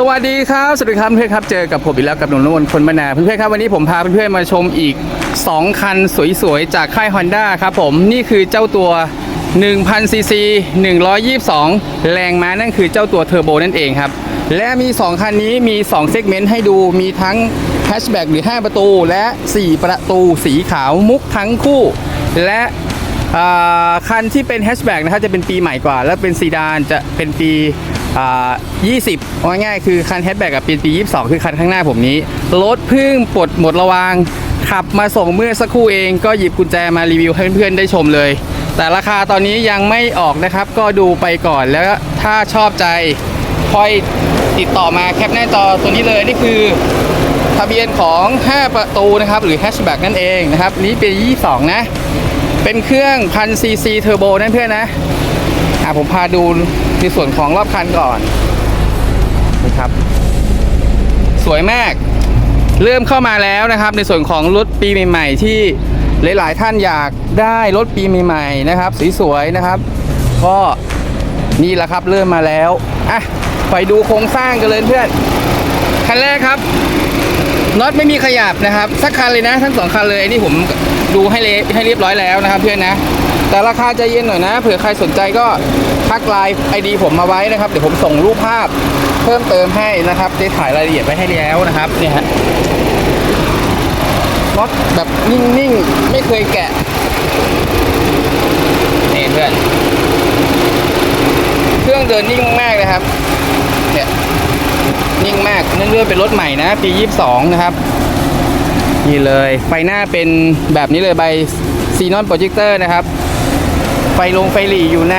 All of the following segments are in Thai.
สวัสดีครับ สวัสดีครับเพื่อนครับ เจอกับผมอีกแล้วกับหนุ่มนวลคนมนาเพื่อนๆครับวันนี้ผมพาเพื่อนๆมาชมอีก 2 คันสวยๆ จากค่าย Honda ครับผมนี่คือเจ้าตัว1,000ซีซี122 แรงม้านั่นคือเจ้าตัวเทอร์โบนั่นเองครับ และมี 2 คันนี้มี 2 เซกเมนต์ให้ดูมีทั้งแฮชแบ็กหรือ 5 ประตู และ 4 ประตูสีขาวมุกทั้งคู่ และคันที่เป็นแฮชแบ็กนะครับจะเป็นปีใหม่กว่า แล้วเป็นซีดานจะเป็นปี อ่า20เอาง่ายๆคือคันแฮชแบ็กกับปีปี22 คือคันข้างหน้าผมนี้รถเพึ่งปลดหมดระวาง ขับมาส่งเมื่อสักครู่เองก็หยิบกุญแจมารีวิวให้เพื่อนๆได้ชมเลย แต่ราคาตอนนี้ยังไม่ออกนะครับ ก็ดูไปก่อนแล้วถ้าชอบใจค่อยติดต่อมาแคปหน้าจอตัวนี้เลยนี่คือทะเบียนของ 5 ประตูนะครับ หรือแฮชแบ็กนั่นเองนะครับ นี้เป็น 22 นะ เป็นเครื่องพันซีซีเทอร์โบนั่นเพื่อนนะ อะผมพาดูในส่วนของรอบคันก่อนนะครับ สวยมาก เริ่มเข้ามาแล้วนะครับ ในส่วนของรถปีใหม่ ๆ ที่หลาย ๆ ท่านอยากได้รถปีใหม่ ๆ นะครับสวยๆนะครับ ก็นี่แหละครับเริ่มมาแล้วอะไปดูโครงสร้างกันเลยเพื่อนคันแรกครับน็อตไม่มีขยับนะครับ สักคันเลยนะ ทั้งสองคันเลยนี่ผมดูให้เละให้เรียบร้อยแล้วนะครับ เพื่อนนะ แต่ราคาใจเย็นหน่อยนะ เผื่อใครสนใจก็ทักไลน์ไอดีผมมาไว้นะครับ เดี๋ยวผมส่งรูปภาพเพิ่มเติมให้นะครับได้ถ่ายรายละเอียดไว้ให้แล้วนะครับเนี่ยฮะน็อตแบบนิ่งๆ ไม่เคยแกะนี่เพื่อน เครื่องเดินนิ่งมากๆเลยครับเนี่ยนิ่งมากเนื่องด้วยเป็นรถใหม่นะ ปี 22 นะครับ นี่เลยไฟหน้าเป็นแบบนี้เลยใบซีนอนโปรเจคเตอร์นะครับ ไฟลงไฟหลีอยู่ใน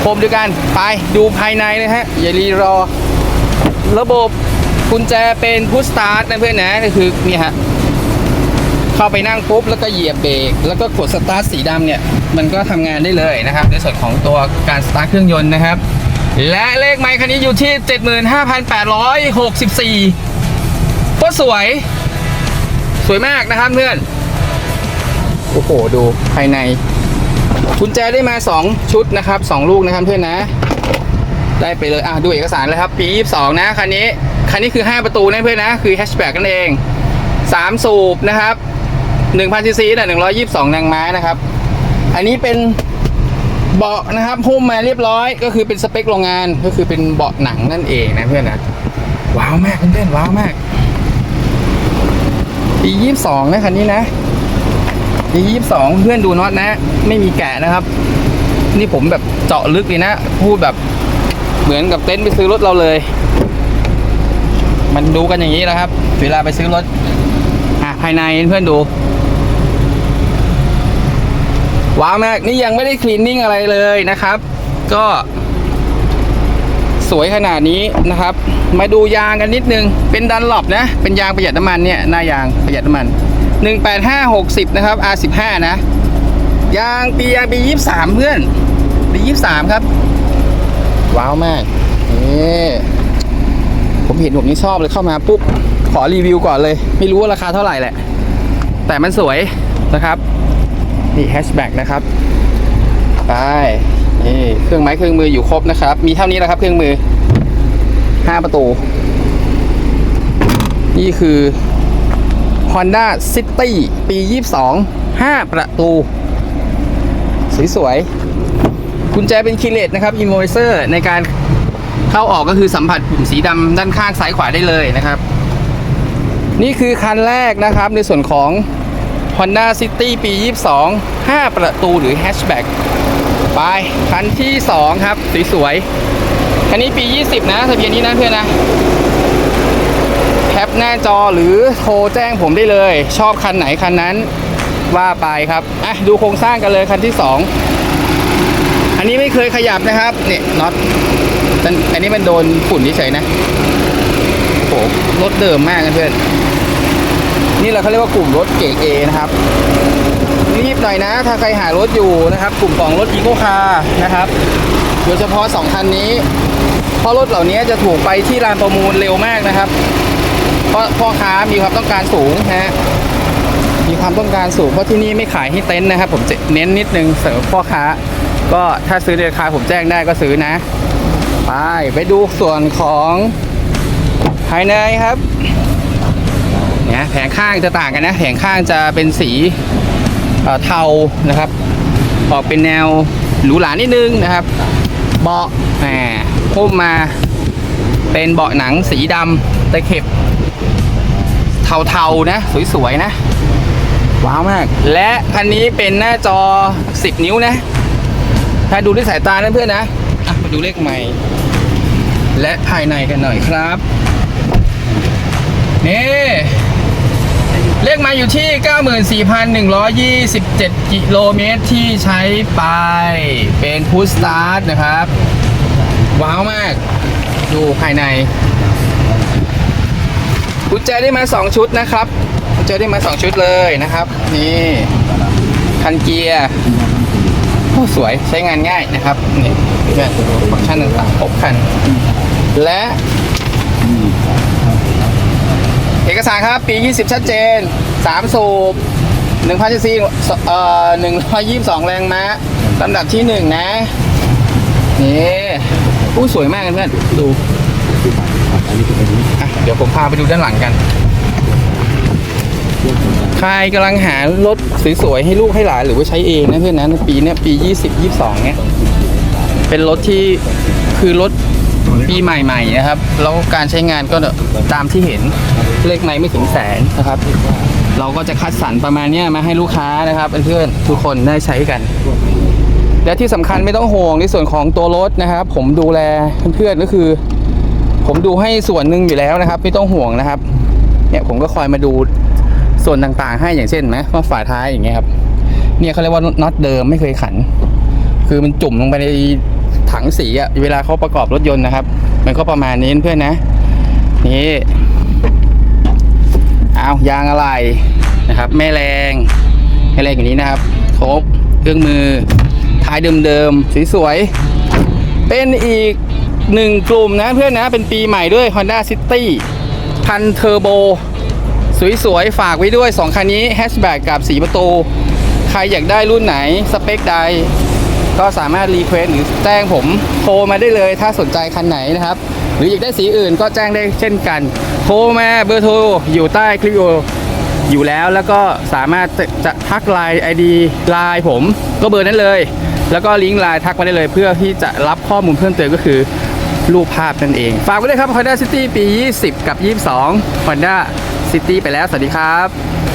โคมด้วยกันไปดูภายในเลยฮะ อย่ารีรอ ระบบกุญแจเป็นพุชสตาร์ทนะเพื่อนนะก็คือนี่ฮะเข้าไปนั่งปุ๊บแล้วก็เหยียบเบรกแล้วก็กดสตาร์ทสีดำเนี่ย มันก็ทำงานได้เลยนะครับ ในส่วนของตัวการสตาร์ทเครื่องยนต์นะครับ และเลขไมค์คันนี้อยู่ที่ 75,864ก็สวย สวยมากนะครับเพื่อน โอ้โห ดูภายใน กุญแจได้มา 2 ชุดนะครับ 2 ลูกนะครับเพื่อนนะ ได้ไปเลยอะดูเอกสารเลยครับ ปี 22 นะคันนี้คันนี้คือ 5 ประตูนะเพื่อนนะ คือแฮชแบ็กนั่นเอง 3 สูบนะครับ1,000ซีซีนะ122นางม้านะครับ อันนี้เป็นเบาะนะครับหุ้มมาเรียบร้อยก็คือเป็นสเปคโรงงานก็คือเป็นเบาะหนังนั่นเองนะเพื่อนนะว้าวมากเพื่อนว้าวมากปียี่สองนะคันนี้นะ ปียี่สองเพื่อนดูน็อตนะ ไม่มีแกะนะครับ นี่ผมแบบเจาะลึกเลยนะ พูดแบบเหมือนกับเต็นท์ไปซื้อรถเราเลย มันดูกันอย่างนี้แหละครับ เวลาไปซื้อรถ อะภายในเพื่อนดูว้าวมากนี่ยังไม่ได้คลีนนิ่งอะไรเลยนะครับ ก็สวยขนาดนี้นะครับ มาดูยางกันนิดนึง เป็นดันหลบนะ เป็นยางประหยัดน้ำมันเนี่ยหน้ายางประหยัดน้ำมัน 18560 นะครับ R15 นะ ยางปียางปี23 เพื่อนปี23 ครับ ว้าวมากนี่ผมเห็นผมนี่ชอบเลยเข้ามาปุ๊บ ขอรีวิวก่อนเลย ไม่รู้ว่าราคาเท่าไหร่แหละ แต่มันสวยนะครับ นี่แฮชแบ็กนะครับ ไปนี่เครื่องไม้เครื่องมืออยู่ครบนะครับ มีเท่านี้แหละครับ เครื่องมือ 5 ประตู นี่คือ Honda City ปี 22 5 ประตู สวยๆกุญแจเป็นคีเลสนะครับอินโวเซอร์ในการเข้าออกก็คือสัมผัสปุ่มสีดำด้านข้างซ้ายขวาได้เลยนะครับ นี่คือคันแรกนะครับในส่วนของ Honda City ปี 22 5 ประตูหรือ Hatchback ไป คันที่ 2 ครับ สวยๆคันนี้ปี 20 นะทะเบียนนี้นะเพื่อนนะ ปหน้าจอหรือโทรแจ้งผมได้เลย ชอบคันไหนคันนั้นว่าไปครับอะดูโครงสร้างกันเลยคันที่ 2 อันนี้ไม่เคยขยับนะครับเนี่ยน็อตมันอันนี้มันโดนฝุ่นเฉยนะโอ้โหรถเดิมมากนะเพื่อนนี่เราเขาเรียกว่ากลุ่มรถเก๋เอนะครับรีบหน่อยนะ ถ้าใครหารถอยู่นะครับ กลุ่มของรถอีโคคาร์นะครับโดยเฉพาะ2คันนี้ เพราะรถเหล่านี้จะถูกไปที่ลานประมูลเร็วมากนะครับ เพราะพ่อค้ามีความต้องการสูงนะฮะมีความต้องการสูงเพราะที่นี่ไม่ขายให้เต็นท์นะครับ ผมจะเน้นนิดนึงเสริมพ่อค้า ก็ถ้าซื้อในราคาผมแจ้งได้ก็ซื้อนะ ไปไปดูส่วนของภายในครับเนี่ยแผงข้างจะต่างกันนะ แผงข้างจะเป็นสีเเทานะครับ ออกเป็นแนวหรูหรานิดนึงนะครับ เบาะแหมพุ่มมาเป็นเบาะหนังสีดำตะเข็บ เทาๆนะ สวยๆนะ ว้าวมาก และคันนี้เป็นหน้าจอ 10 นิ้วนะ ถ้าดูด้วยสายตานะเพื่อนนะมาดูเลขใหม่ และภายในกันหน่อยครับนี่เลขมาอยู่ที่ 94,127 กิโลเมตรที่ใช้ไปเป็นพุชสตาร์ทนะครับ ว้าวมาก ดูภายใน กุญแจได้มา2ชุดนะครับกุญแจได้มา2ชุดเลยนะครับ นี่คันเกียร์โอ้สวยใช้งานง่ายนะครับนี่เพื่อนฟังก์ชันต่างๆครบคัน และเอกสารครับ ปี 20 ชัดเจน 3 สูบ1,000ซีซีเอ่อ122 แรงม้าลำดับที่ 1 นะ นี่อู้สวยมากเพื่อนดู ดี๋ยวผมพาไปดูด้านหลังกัน ใครกำลังหารถสวยๆให้ลูกให้หลานหรือว่าใช้เองนะเพื่อนนะปีเนี้ยปี 20 22 เนี้ยเป็นรถที่คือรถปีใหม่ๆนะครับ แล้วการใช้งานก็ตามที่เห็นเลขไม่ไม่ถึงแสนนะครับ เราก็จะคัดสรรประมาณนี้มาให้ลูกค้านะครับเพื่อนทุกคนได้ใช้กัน และที่สำคัญไม่ต้องห่วงในส่วนของตัวรถนะครับ ผมดูแลเพื่อนๆก็คือ ผมดูให้ส่วนหนึ่งอยู่แล้วนะครับ ไม่ต้องห่วงนะครับ เนี่ยผมก็คอยมาดูส่วนต่างๆ ให้อย่างเช่นไหมว่าฝาท้ายอย่างเงี้ยครับ เนี่ยเขาเรียกว่าน็อตเดิมไม่เคยขัน คือมันจุ่มลงไปในถังสีอะเวลาเขาประกอบรถยนต์นะครับ มันก็ประมาณนี้เพื่อนนะ นี่เอายางอะไรนะครับ แม่แรงแม่แรงอย่างนี้นะครับครบเครื่องมือท้ายเดิมๆสวยๆเป็นอีก หนึ่งกลุ่มนะเพื่อนนะเป็นปีใหม่ด้วย Honda City พันเทอร์โบสวยๆ ฝากไว้ด้วย 2 คันนี้แฮชแบ็กกับ4ประตู ใครอยากได้รุ่นไหน สเปคใด ก็สามารถรีเควสหรือแจ้งผมโทรมาได้เลยถ้าสนใจคันไหนนะครับ หรืออยากได้สีอื่นก็แจ้งได้เช่นกัน โทรมาเบอร์โทรอยู่ใต้คลิปวิดีโออยู่แล้วแล้วก็สามารถจะจะทักไลน์ไอดีไลน์ผมก็เบอร์นั้นเลย แล้วก็ลิงก์ไลน์ทักมาได้เลยเพื่อที่จะรับข้อมูลเพิ่มเติมก็คือ รูปภาพนั่นเอง ฝากไว้ด้วยครับ Honda City ปี 20 กับ 22 Honda City ไปแล้ว สวัสดีครับ